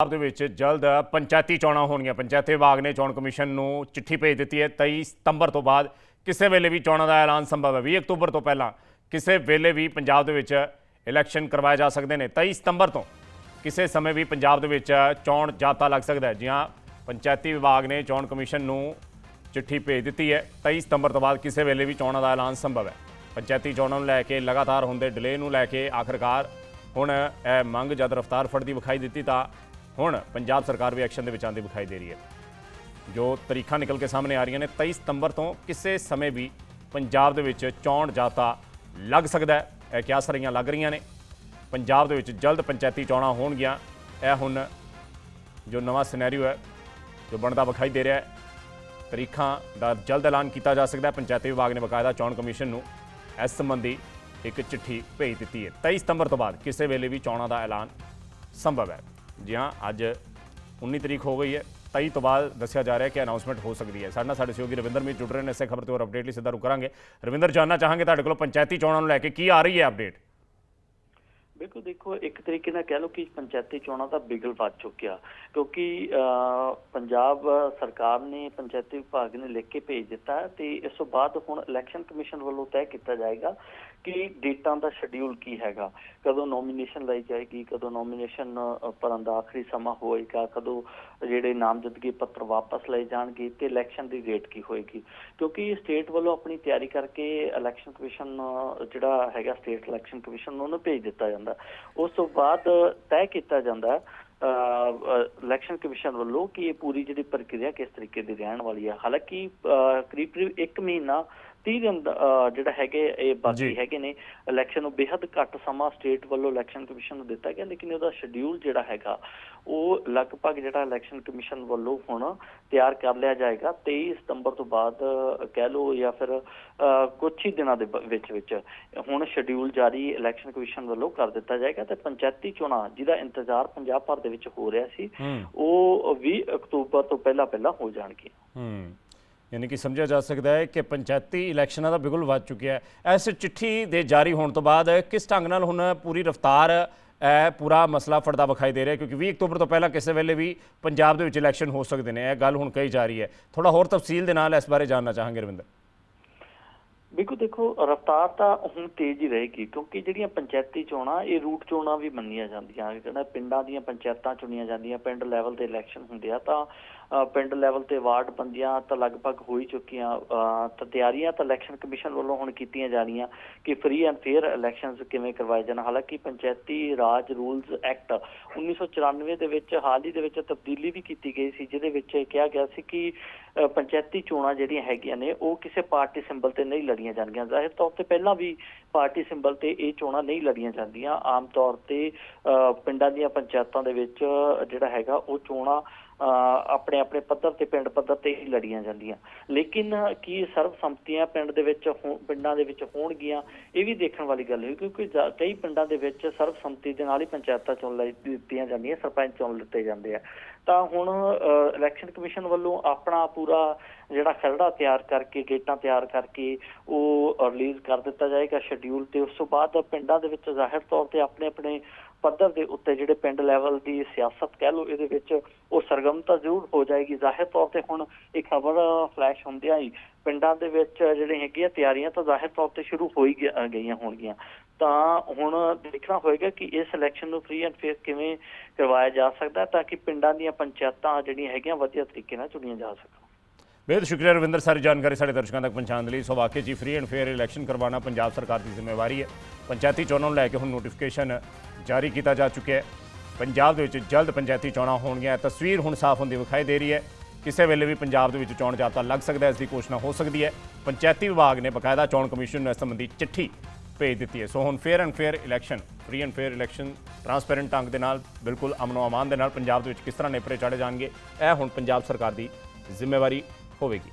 ਪੰਜਾਬ ਦੇ ਵਿੱਚ ਜਲਦ ਪੰਚਾਇਤੀ ਚੋਣਾਂ ਹੋਣਗੀਆਂ। ਪੰਚਾਇਤੀ ਵਿਭਾਗ ਨੇ ਚੋਣ ਕਮਿਸ਼ਨ ਨੂੰ ਚਿੱਠੀ ਭੇਜ ਦਿੱਤੀ ਹੈ। 23 ਸਤੰਬਰ ਤੋਂ ਬਾਅਦ ਕਿਸੇ ਵੇਲੇ ਵੀ ਚੋਣਾਂ ਦਾ ਐਲਾਨ ਸੰਭਵ ਹੈ। 20 ਅਕਤੂਬਰ ਤੋਂ ਪਹਿਲਾਂ ਕਿਸੇ ਵੇਲੇ ਵੀ ਪੰਜਾਬ ਦੇ ਵਿੱਚ ਇਲੈਕਸ਼ਨ ਕਰਵਾਏ ਜਾ ਸਕਦੇ ਨੇ। 23 ਸਤੰਬਰ ਤੋਂ ਕਿਸੇ ਸਮੇਂ ਵੀ ਪੰਜਾਬ ਦੇ ਵਿੱਚ ਚੋਣ ਜਾਤਾ ਲੱਗ ਸਕਦਾ ਹੈ। ਜੀ ਹਾਂ, ਪੰਚਾਇਤੀ ਵਿਭਾਗ ਨੇ ਚੋਣ ਕਮਿਸ਼ਨ ਨੂੰ ਚਿੱਠੀ ਭੇਜ ਦਿੱਤੀ ਹੈ। 23 ਸਤੰਬਰ ਤੋਂ ਬਾਅਦ ਕਿਸੇ ਵੇਲੇ ਵੀ ਚੋਣਾਂ ਦਾ ਐਲਾਨ ਸੰਭਵ ਹੈ। ਪੰਚਾਇਤੀ ਚੋਣਾਂ ਨੂੰ ਲੈ ਕੇ ਲਗਾਤਾਰ ਹੁੰਦੇ ਡਿਲੇ ਨੂੰ ਲੈ ਕੇ ਆਖਰਕਾਰ ਹੁਣ ਇਹ ਮੰਗ ਜਦ ਰਫ਼ਤਾਰ ਫੜਦੀ ਵਿਖਾਈ ਦਿੱਤੀ ਤਾਂ ਹੁਣ ਪੰਜਾਬ ਸਰਕਾਰ ਵੀ ਐਕਸ਼ਨ ਦੇ ਵਿੱਚ ਆਉਂਦੀ ਵਿਖਾਈ ਦੇ ਰਹੀ ਹੈ। ਜੋ ਤਰੀਖਾਂ ਨਿਕਲ ਕੇ ਸਾਹਮਣੇ ਆ ਰਹੀਆਂ ਨੇ 23 ਸਤੰਬਰ ਤੋਂ ਕਿਸੇ ਸਮੇਂ ਵੀ ਪੰਜਾਬ ਦੇ ਵਿੱਚ ਚੋਣ ਜਾਤਾ ਲੱਗ ਸਕਦਾ ਹੈ। ਇਹ ਕਿਆਸ ਰਹੀਆਂ ਲੱਗ ਰਹੀਆਂ ਨੇ? ਪੰਜਾਬ ਦੇ ਵਿੱਚ ਜਲਦ ਪੰਚਾਇਤੀ ਚੋਣਾਂ ਹੋਣਗੀਆਂ। ਇਹ ਹੁਣ ਜੋ ਨਵਾਂ ਸਿਨੈਰੀਓ ਹੈ, ਜੋ ਬਣਦਾ ਵਿਖਾਈ ਦੇ ਰਿਹਾ ਹੈ, ਤਰੀਖਾਂ ਦਾ ਜਲਦ ਐਲਾਨ ਕੀਤਾ ਜਾ ਸਕਦਾ ਹੈ। ਪੰਚਾਇਤੀ ਵਿਭਾਗ ਨੇ ਬਕਾਇਦਾ ਚੋਣ ਕਮਿਸ਼ਨ ਨੂੰ ਇਸ ਸੰਬੰਧੀ ਇੱਕ ਚਿੱਠੀ ਭੇਜ ਦਿੱਤੀ ਹੈ। 23 ਸਤੰਬਰ ਤੋਂ ਬਾਅਦ ਕਿਸੇ ਵੇਲੇ ਵੀ ਚੋਣਾਂ ਦਾ ਐਲਾਨ ਸੰਭਵ ਹੈ। ਜੀ ਹਾਂ, ਅੱਜ 19 ਤਰੀਕ ਹੋ ਗਈ ਹੈ। 23 ਤੋਂ ਬਾਅਦ ਦੱਸਿਆ ਜਾ ਰਿਹਾ ਹੈ ਕਿ ਅਨਾਉਂਸਮੈਂਟ ਹੋ ਸਕਦੀ ਹੈ। ਸਾਡੇ ਨਾਲ ਸਾਡੇ ਸਹਿਯੋਗੀ ਰਵਿੰਦਰ ਮੀਤ ਜੁੜ ਰਹੇ ਨੇ। ਇਸੇ ਖਬਰ ਤੇ ਹੋਰ ਅਪਡੇਟ ਲਈ ਸਿੱਧਾ ਰੁਕ ਕਰਾਂਗੇ। ਰਵਿੰਦਰ, ਜਾਨਣਾ ਚਾਹਾਂਗੇ ਤੁਹਾਡੇ ਕੋਲ ਪੰਚਾਇਤੀ ਚੋਣਾਂ ਨੂੰ ਲੈ ਕੇ ਕੀ ਆ ਰਹੀ ਹੈ ਅਪਡੇਟ ਬਿਲਕੁਲ ਦੇਖੋ, ਇੱਕ ਤਰੀਕੇ ਨਾਲ ਕਹਿ ਲਓ ਕਿ ਪੰਚਾਇਤੀ ਚੋਣਾਂ ਦਾ ਬਿਗਲ ਵੱਜ ਚੁੱਕਿਆ। ਕਿਉਂਕਿ ਪੰਜਾਬ ਸਰਕਾਰ ਨੇ, ਪੰਚਾਇਤੀ ਵਿਭਾਗ ਨੇ ਲਿਖ ਕੇ ਭੇਜ ਦਿੱਤਾ ਹੈ ਤੇ ਇਸ ਤੋਂ ਬਾਅਦ ਹੁਣ ਇਲੈਕਸ਼ਨ ਕਮਿਸ਼ਨ ਵੱਲੋਂ ਤੈਅ ਕੀਤਾ ਜਾਏਗਾ ਕਿ ਡੇਟਾਂ ਦਾ ਸ਼ਡਿਊਲ ਕੀ ਹੈਗਾ। ਕਦੋਂ ਨੋਮੀਨੇਸ਼ਨ ਲਈ ਜਾਏਗੀ, ਕਦੋਂ ਨੋਮੀਨੇਸ਼ਨ ਭਰਨ ਦਾ ਆਖਰੀ ਸਮਾਂ ਹੋਏਗਾ, ਕਦੋਂ ਜਿਹੜੇ ਨਾਮਜ਼ਦਗੀ ਪੱਤਰ ਵਾਪਸ ਲਏ ਜਾਣਗੇ ਤੇ ਇਲੈਕਸ਼ਨ ਦੀ ਡੇਟ ਕੀ ਹੋਏਗੀ। ਕਿਉਂਕਿ ਸਟੇਟ ਵੱਲੋਂ ਆਪਣੀ ਤਿਆਰੀ ਕਰਕੇ ਇਲੈਕਸ਼ਨ ਕਮਿਸ਼ਨ ਜਿਹੜਾ ਹੈਗਾ ਸਟੇਟ ਇਲੈਕਸ਼ਨ ਕਮਿਸ਼ਨ ਨੂੰ ਉਹਨੂੰ ਭੇਜ ਦਿੱਤਾ ਜਾਂਦਾ ਉਸ ਤੋਂ ਬਾਅਦ ਤੈਅ ਕੀਤਾ ਜਾਂਦਾ ਹੈ ਇਲੈਕਸ਼ਨ ਕਮਿਸ਼ਨ ਵੱਲੋਂ ਕਿ ਇਹ ਪੂਰੀ ਜਿਹੜੀ ਪ੍ਰਕਿਰਿਆ ਕਿਸ ਤਰੀਕੇ ਦੀ ਰਹਿਣ ਵਾਲੀ ਹੈ ਹਾਲਾਂਕਿ ਅਹ, ਕਰੀਬ ਕਰੀਬ 1 ਮਹੀਨਾ 30 ਦਿਨ ਦਾ, ਅਹ, ਜਿਹੜਾ ਹੈਗੇ ਇਹ। ਬਾਕੀ ਹੈਗੇ ਨੇ ਇਲੈਕਸ਼ਨ ਨੂੰ ਬੇहद ਘੱਟ ਸਮਾਂ ਸਟੇਟ ਵੱਲੋਂ ਇਲੈਕਸ਼ਨ ਕਮਿਸ਼ਨ ਨੂੰ ਦਿੱਤਾ ਗਿਆ ਲੇਕਿਨ ਉਹਦਾ ਸ਼ਡਿਊਲ ਜਿਹੜਾ ਹੈਗਾ ਉਹ ਲਗਭਗ ਜਿਹੜਾ ਇਲੈਕਸ਼ਨ ਕਮਿਸ਼ਨ ਵੱਲੋਂ ਹੁਣ ਤਿਆਰ ਕਰ ਲਿਆ ਜਾਏਗਾ 23 ਸਤੰਬਰ ਤੋਂ ਬਾਅਦ ਕਹਿ ਲਓ ਜਾਂ ਫਿਰ ਕੁਝ ਹੀ ਦਿਨਾਂ ਦੇ ਵਿੱਚ ਵਿੱਚ ਹੁਣ ਸ਼ਡਿਊਲ ਜਾਰੀ ਇਲੈਕਸ਼ਨ ਕਮਿਸ਼ਨ ਵੱਲੋਂ ਕਰ ਦਿੱਤਾ ਜਾਏਗਾ ਤੇ ਪੰਚਾਇਤੀ ਚੋਣਾਂ ਜਿਹਦਾ ਇੰਤਜ਼ਾਰ ਪੰਜਾਬ ਭਰ ਦੇ ਵਿੱਚ ਹੋ ਰਿਹਾ ਸੀ ਉਹ 20 ਅਕਤੂਬਰ ਤੋਂ ਪਹਿਲਾਂ ਪਹਿਲਾਂ ਹੋ ਜਾਣਗੇ ਹੂੰ। ਯਾਨੀ ਕਿ ਸਮਝਿਆ ਜਾ ਸਕਦਾ ਹੈ ਕਿ ਪੰਚਾਇਤੀ ਇਲੈਕਸ਼ਨਾਂ ਦਾ ਬਿਲਕੁਲ ਵੱਧ ਚੁੱਕਿਆ ਹੈ। ਇਸ ਚਿੱਠੀ ਦੇ ਜਾਰੀ ਹੋਣ ਤੋਂ ਬਾਅਦ ਕਿਸ ਢੰਗ ਨਾਲ ਹੁਣ ਪੂਰੀ ਰਫ਼ਤਾਰ ਇਹ ਪੂਰਾ ਮਸਲਾ ਫੜਦਾ ਵਿਖਾਈ ਦੇ ਰਿਹਾ ਕਿਉਂਕਿ 20 ਅਕਤੂਬਰ ਤੋਂ ਪਹਿਲਾਂ ਕਿਸੇ ਵੇਲੇ ਵੀ ਪੰਜਾਬ ਦੇ ਵਿੱਚ ਇਲੈਕਸ਼ਨ ਹੋ ਸਕਦੇ ਨੇ। ਇਹ ਗੱਲ ਹੁਣ ਕਹੀ ਜਾ ਰਹੀ ਹੈ। ਥੋੜਾ ਹੋਰ ਤਫਸੀਲ ਦੇ ਨਾਲ ਇਸ ਬਾਰੇ ਜਾਣਨਾ ਚਾਹਾਂਗੇ ਰਵਿੰਦਰ। ਬਿਲਕੁਲ ਦੇਖੋ, ਰਫਤਾਰ ਤਾਂ ਹੁਣ ਤੇਜ਼ ਹੀ ਰਹੇਗੀ, ਕਿਉਂਕਿ ਜਿਹੜੀਆਂ ਪੰਚਾਇਤੀ ਚੋਣਾਂ, ਇਹ ਰੂਟ ਚੋਣਾਂ ਵੀ ਮੰਨੀਆਂ ਜਾਂਦੀਆਂ। ਜਿਹੜਾ ਪਿੰਡਾਂ ਦੀਆਂ ਪੰਚਾਇਤਾਂ ਚੁਣੀਆਂ ਜਾਂਦੀਆਂ, ਪਿੰਡ ਲੈਵਲ ਤੇ ਇਲੈਕਸ਼ਨ ਹੁੰਦੇ ਆ, ਤਾਂ ਪਿੰਡ ਲੈਵਲ ਤੇ ਵਾਰਡ ਬੰਦੀਆਂ ਤਾਂ ਲਗਭਗ ਹੋ ਹੀ ਚੁੱਕੀਆਂ ਤਾਂ ਤਿਆਰੀਆਂ ਤਾਂ ਇਲੈਕਸ਼ਨ ਕਮਿਸ਼ਨ ਵੱਲੋਂ ਹੁਣ ਕੀਤੀਆਂ ਜਾਣੀਆਂ ਕਿ ਫ੍ਰੀ ਐਂਡ ਫੇਅਰ ਇਲੈਕਸ਼ਨਸ ਕਿਵੇਂ ਕਰਵਾਏ ਜਾਣ। ਹਾਲਾਂਕਿ ਪੰਚਾਇਤੀ ਰਾਜ ਰੂਲਸ ਐਕਟ 1994 ਦੇ ਵਿੱਚ, ਹਾਲ ਹੀ ਦੇ ਵਿੱਚ ਤਬਦੀਲੀ ਵੀ ਕੀਤੀ ਗਈ ਸੀ, ਜਿਹਦੇ ਵਿੱਚ ਕਿਹਾ ਗਿਆ ਸੀ ਕਿ ਪੰਚਾਇਤੀ ਚੋਣਾਂ ਜਿਹੜੀਆਂ ਹੈਗੀਆਂ ਨੇ, ਉਹ ਕਿਸੇ ਪਾਰਟੀ ਸਿੰਬਲ ਤੇ ਨਹੀਂ ਲੜੀਆਂ ਜਾਂਦੀਆਂ। ਜ਼ਾਹਿਰ ਤੌਰ ਤੇ ਪਹਿਲਾਂ ਵੀ ਪਾਰਟੀ ਸਿੰਬਲ ਤੇ ਇਹ ਚੋਣਾਂ ਨਹੀਂ ਲੜੀਆਂ ਜਾਂਦੀਆਂ। ਆਮ ਤੌਰ ਤੇ ਅ, ਪਿੰਡਾਂ ਦੀਆਂ ਪੰਚਾਇਤਾਂ ਦੇ ਵਿੱਚ ਜਿਹੜਾ ਹੈਗਾ ਉਹ ਚੋਣਾਂ ਆਪਣੇ ਆਪਣੇ ਪੱਧਰ ਤੇ ਪਿੰਡ ਪੱਧਰ ਤੇ ਹੀ ਲੜੀਆਂ ਜਾਂਦੀਆਂ। ਲੇਕਿਨ ਕੀ ਸਰਬਸੰਮਤੀਆਂ ਪਿੰਡ ਦੇ ਵਿੱਚ ਪਿੰਡਾਂ ਦੇ ਵਿੱਚ ਹੋਣਗੀਆਂ, ਇਹ ਵੀ ਦੇਖਣ ਵਾਲੀ ਗੱਲ ਹੈ, ਕਿਉਂਕਿ ਕਈ ਪਿੰਡਾਂ ਦੇ ਵਿੱਚ ਸਰਬਸੰਮਤੀ ਦੇ ਨਾਲ ਹੀ ਪੰਚਾਇਤਾਂ ਚੁਣ ਲਈ ਦਿੱਤੀਆਂ ਜਾਂਦੀਆਂ, ਸਰਪੰਚ ਚੁਣ ਲਿੱਤੇ ਜਾਂਦੇ ਆ। ਤਾਂ ਹੁਣ ਇਲੈਕਸ਼ਨ ਕਮਿਸ਼ਨ ਵੱਲੋਂ ਆਪਣਾ ਪੂਰਾ ਜਿਹੜਾ ਖਰੜਾ ਤਿਆਰ ਕਰਕੇ, ਗੇਟਾਂ ਤਿਆਰ ਕਰਕੇ ਉਹ ਰਿਲੀਜ਼ ਕਰ ਦਿੱਤਾ ਜਾਏਗਾ ਸ਼ਡਿਊਲ ਤੇ, ਉਸ ਤੋਂ ਬਾਅਦ ਪਿੰਡਾਂ ਦੇ ਵਿੱਚ ਜ਼ਾਹਿਰ ਤੌਰ ਤੇ ਆਪਣੇ ਆਪਣੇ ਪੱਧਰ ਦੇ ਉੱਤੇ ਜਿਹੜੇ ਪਿੰਡ ਲੈਵਲ ਦੀ ਸਿਆਸਤ ਕਹਿ ਲਓ ਇਹਦੇ ਵਿੱਚ ਉਹ ਸਰਗਮਤਾ ਜ਼ਰੂਰ ਹੋ ਜਾਏਗੀ। ਜ਼ਾਹਿਰ ਤੌਰ ਤੇ ਹੁਣ ਇਹ ਖਬਰ ਫਲੈਸ਼ ਹੁੰਦਿਆਂ ਹੀ ਪਿੰਡਾਂ ਦੇ ਵਿੱਚ ਜਿਹੜੇ ਹੈਗੀਆਂ ਤਿਆਰੀਆਂ ਤਾਂ ਜ਼ਾਹਿਰ ਤੌਰ ਤੇ ਸ਼ੁਰੂ ਹੋ ਹੀ ਗਈਆਂ ਹੋਣਗੀਆਂ। ਤਾਂ ਹੁਣ ਦੇਖਣਾ ਹੋਏਗਾ ਕਿ ਇਸ ਇਲੈਕਸ਼ਨ ਨੂੰ ਫ੍ਰੀ ਐਂਡ ਫੇਅਰ ਕਿਵੇਂ ਕਰਵਾਇਆ ਜਾ ਸਕਦਾ ਤਾਂ ਕਿ ਪਿੰਡਾਂ ਦੀਆਂ ਪੰਚਾਇਤਾਂ ਜਿਹੜੀਆਂ ਹੈਗੀਆਂ ਵਧੀਆ ਤਰੀਕੇ ਨਾਲ ਚੁਣੀਆਂ ਜਾ ਸਕਣ। ਬੇਹਦ ਸ਼ੁਕਰੀਆ ਰਵਿੰਦਰ, ਸਾਰੀ ਜਾਣਕਾਰੀ ਸਾਡੇ ਦਰਸ਼ਕਾਂ ਤੱਕ ਪਹੁੰਚਾਉਣ ਦੇ ਲਈ। ਸੋ ਵਾਕਈ ਜੀ ਫ੍ਰੀ ਐਂਡ ਫੇਅਰ ਇਲੈਕਸ਼ਨ ਕਰਵਾਉਣਾ ਪੰਜਾਬ ਸਰਕਾਰ ਦੀ ਜ਼ਿੰਮੇਵਾਰੀ ਹੈ। ਪੰਚਾਇਤੀ ਚੋਣਾਂ ਨੂੰ ਲੈ ਕੇ ਹੁਣ ਨੋਟੀਫਿਕੇਸ਼ਨ ਜਾਰੀ ਕੀਤਾ ਜਾ ਚੁੱਕਿਆ ਹੈ। ਪੰਜਾਬ ਦੇ ਵਿੱਚ ਜਲਦ ਪੰਚਾਇਤੀ ਚੋਣਾਂ ਹੋਣਗੀਆਂ। ਤਸਵੀਰ ਹੁਣ ਸਾਫ਼ ਹੁੰਦੀ ਵਿਖਾਈ ਦੇ ਰਹੀ ਹੈ। ਕਿਸੇ ਵੇਲੇ ਵੀ ਪੰਜਾਬ ਦੇ ਵਿੱਚ ਚੋਣ ਜਾਬਤਾ ਲੱਗ ਸਕਦਾ ਹੈ, ਇਸ ਦੀ ਘੋਸ਼ਣਾ ਹੋ ਸਕਦੀ ਹੈ। ਪੰਚਾਇਤੀ ਵਿਭਾਗ ਨੇ ਬਕਾਇਦਾ ਚੋਣ ਕਮਿਸ਼ਨ ਨੂੰ ਇਸ ਸੰਬੰਧੀ ਚਿੱਠੀ ਭੇਜ ਦਿੱਤੀ ਹੈ। ਸੋ ਹੁਣ fair and fair election free and fair election transparent ਢੰਗ ਦੇ ਨਾਲ, ਬਿਲਕੁਲ ਅਮਨੋ ਅਮਾਨ ਦੇ ਨਾਲ ਪੰਜਾਬ ਦੇ ਵਿੱਚ ਕਿਸ ਤਰ੍ਹਾਂ ਨੇਪਰੇ ਚਾੜੇ ਜਾਣਗੇ, ਇਹ ਹੁਣ ਪੰਜਾਬ ਸਰਕਾਰ ਦੀ ਜ਼ਿੰਮੇਵਾਰੀ ਹੋਵੇਗੀ।